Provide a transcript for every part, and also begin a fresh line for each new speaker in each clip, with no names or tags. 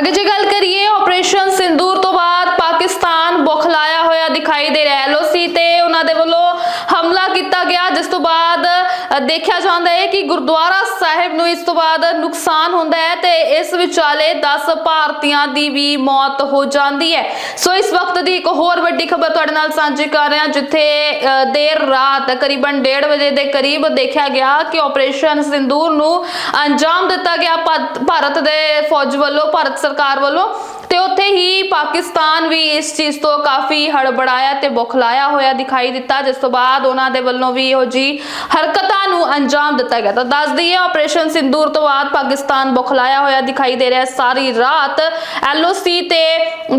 ਅਗੇ ਜੇ ਗੱਲ ਕਰੀਏ ਆਪਰੇਸ਼ਨ ਸਿੰਦੂਰ ਤੋਂ ਬਾਅਦ ਪਾਕਿਸਤਾਨ ਬੁਖਲਾਇਆ ਹੋਇਆ ਦਿਖਾਈ ਦੇ ਰਿਹਾ ਹੈ। ਐਲਓਸੀ ਤੇ ਉਹਨਾਂ ਦੇ ਵੱਲੋਂ ਹਮਲਾ ਕੀਤਾ ਗਿਆ, ਜਿਸ ਤੋਂ ਬਾਅਦ ਦੇਖਿਆ ਜਾਂਦਾ ਹੈ ਕਿ ਗੁਰਦੁਆਰਾ ਸਾਹਿਬ ਨੂੰ ਇਸ ਤੋਂ ਬਾਅਦ ਨੁਕਸਾਨ ਹੁੰਦਾ ਹੈ ਤੇ ਇਸ ਵਿਚਾਲੇ 10 ਭਾਰਤੀਆਂ ਦੀ ਵੀ ਮੌਤ ਹੋ ਜਾਂਦੀ ਹੈ। ਸੋ ਇਸ ਵਕਤ ਦੀ ਇੱਕ ਹੋਰ ਵੱਡੀ ਖਬਰ ਤੁਹਾਡੇ ਨਾਲ ਸਾਂਝੀ ਕਰ ਰਹੇ ਹਾਂ ਜਿੱਥੇ ਦੇਰ ਰਾਤ ਕਰੀਬਨ 1:30 ਵਜੇ ਦੇ ਕਰੀਬ ਦੇਖਿਆ ਗਿਆ ਕਿ ਆਪਰੇਸ਼ਨ ਸਿੰਦੂਰ ਨੂੰ ਅੰਜਾਮ ਦਿੱਤਾ ਗਿਆ। ਭਾ- ਭਾਰਤ ਦੇ ਫੌਜ ਵੱਲੋਂ, ਭਾਰਤ ਸਰਕਾਰ ਵੱਲੋਂ ਤੇ ਪਾਕਿਸਤਾਨ ਵੀ ਇਸ ਚੀਜ਼ ਤੋਂ ਕਾਫੀ ਹੜਬੜਾਇਆ ਤੇ ਬੁਖਲਾਇਆ ਹੋਇਆ ਦਿਖਾਈ ਦਿੱਤਾ। ਜਿਸ ਤੋਂ ਬਾਅਦ ਉਹਨਾਂ ਦੇ ਵੱਲੋਂ ਵੀ ਇਹੋ ਜੀ ਹਰਕਤਾਂ ਨੂੰ ਅੰਜਾਮ ਦਿੱਤਾ ਗਿਆ। ਤਾਂ ਦੱਸ ਦਈਏ, ਆਪਰੇਸ਼ਨ ਸਿੰਦੂਰ ਤੋਂ ਬਾਅਦ ਪਾਕਿਸਤਾਨ ਬੁਖਲਾਇਆ ਹੋਇਆ ਦਿਖਾਈ ਦੇ ਰਿਹਾ ਸਾਰੀ ਰਾਤ ਐਲਓਸੀ ਤੇ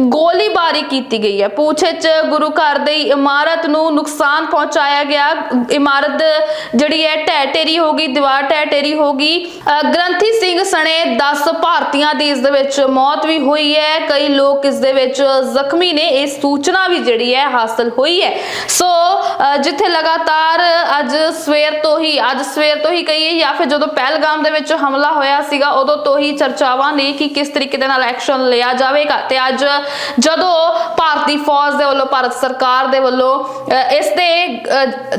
ਗੋਲੀਬਾਰੀ ਕੀਤੀ ਗਈ ਹੈ। ਪੂਛੇ ਚ ਗੁਰੂ ਘਰ ਦੀ ਇਮਾਰਤ ਨੂੰ ਨੁਕਸਾਨ ਪਹੁੰਚਾਇਆ ਗਿਆ। ਇਮਾਰਤ ਜਿਹੜੀ ਹੈ ਢਹਿ ਢੇਰੀ ਹੋ ਗਈ, ਦੀਵਾਰ ਢਹਿ ਢੇਰੀ ਹੋ ਗਈ। ਗ੍ਰੰਥੀ ਸਿੰਘ ਸਣੇ 10 ਭਾਰਤੀਆਂ ਦੀ ਇਸ ਦੇ ਵਿੱਚ ਮੌਤ ਵੀ ਹੋਈ ਹੈ। ਕਈ ਲੋਕ ਇਸ ਦੇ ਵਿੱਚ ਜ਼ਖਮੀ ਨੇ, ਇਹ ਸੂਚਨਾ ਵੀ ਜਿਹੜੀ ਹੈ ਹਾਸਲ ਹੋਈ ਹੈ। ਸੋ ਜਿੱਥੇ ਲਗਾਤਾਰ ਅੱਜ ਸਵੇਰ ਤੋਂ ਹੀ, ਅੱਜ ਸਵੇਰ ਤੋਂ ਹੀ ਕਹੀਏ ਜਾਂ ਫਿਰ ਜਦੋਂ ਪਹਿਲਗਾਮ ਦੇ ਵਿੱਚ ਹਮਲਾ ਹੋਇਆ ਸੀਗਾ, ਉਦੋਂ ਤੋਂ ਹੀ ਚਰਚਾਵਾਂ ਨੇ ਕਿ ਕਿਸ ਤਰੀਕੇ ਦੇ ਨਾਲ ਐਕਸ਼ਨ ਲਿਆ ਜਾਵੇਗਾ। ਤੇ ਅੱਜ ਜਦੋਂ ਭਾਰਤੀ ਫੌਜ ਦੇ ਵੱਲੋਂ, ਭਾਰਤ ਸਰਕਾਰ ਦੇ ਵੱਲੋਂ ਇਸ ਤੇ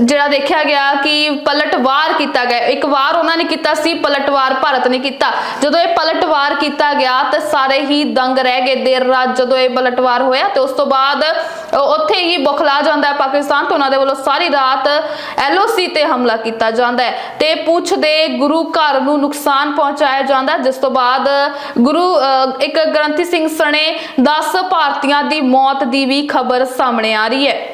ਜਿਹੜਾ ਦੇਖਿਆ ਗਿਆ ਕਿ ਪਲਟਵਾਰ ਕੀਤਾ ਗਿਆ, ਇੱਕ ਵਾਰ ਉਹਨਾਂ ਨੇ ਕੀਤਾ ਸੀ, ਪਲਟਵਾਰ ਭਾਰਤ ਨੇ ਕੀਤਾ। ਜਦੋਂ ਇਹ ਪਲਟਵਾਰ ਕੀਤਾ ਗਿਆ, ਤੇ ਸਾਰੇ ਹੀ ਦੰਗ ਰਹਿ ਗਏ। ਦੇਰ ਰਾਤ ਜਦੋਂ ਇਹ ਪਲਟਵਾਰ ਹੋਇਆ ਤੇ ਉਸ ਤੋਂ ਬਾਅਦ ਉੱਥੇ ਹੀ ਬੁਖਲਾ ਜਾਂਦਾ ਹੈ ਪਾਕਿਸਤਾਨ ਤੇ ਉਹਨਾਂ ਦੇ ਵੱਲੋਂ ਸਾਰੀ ਰਾਤ ਐਲਓਸੀ ਤੇ ਹਮਲਾ ਕੀਤਾ ਜਾਂਦਾ ਹੈ ਤੇ ਪੁੱਛ ਦੇ ਗੁਰੂ ਘਰ ਨੂੰ ਨੁਕਸਾਨ ਪਹੁੰਚਾਇਆ ਜਾਂਦਾ ਜਿਸ ਤੋਂ ਬਾਅਦ ਗੁਰੂ ਅ, ਇੱਕ ਗ੍ਰੰਥੀ ਸਿੰਘ ਸਣੇ 10 ਭਾਰਤੀਆਂ ਦੀ ਮੌਤ ਦੀ ਵੀ ਖਬਰ ਸਾਹਮਣੇ ਆ ਰਹੀ ਹੈ।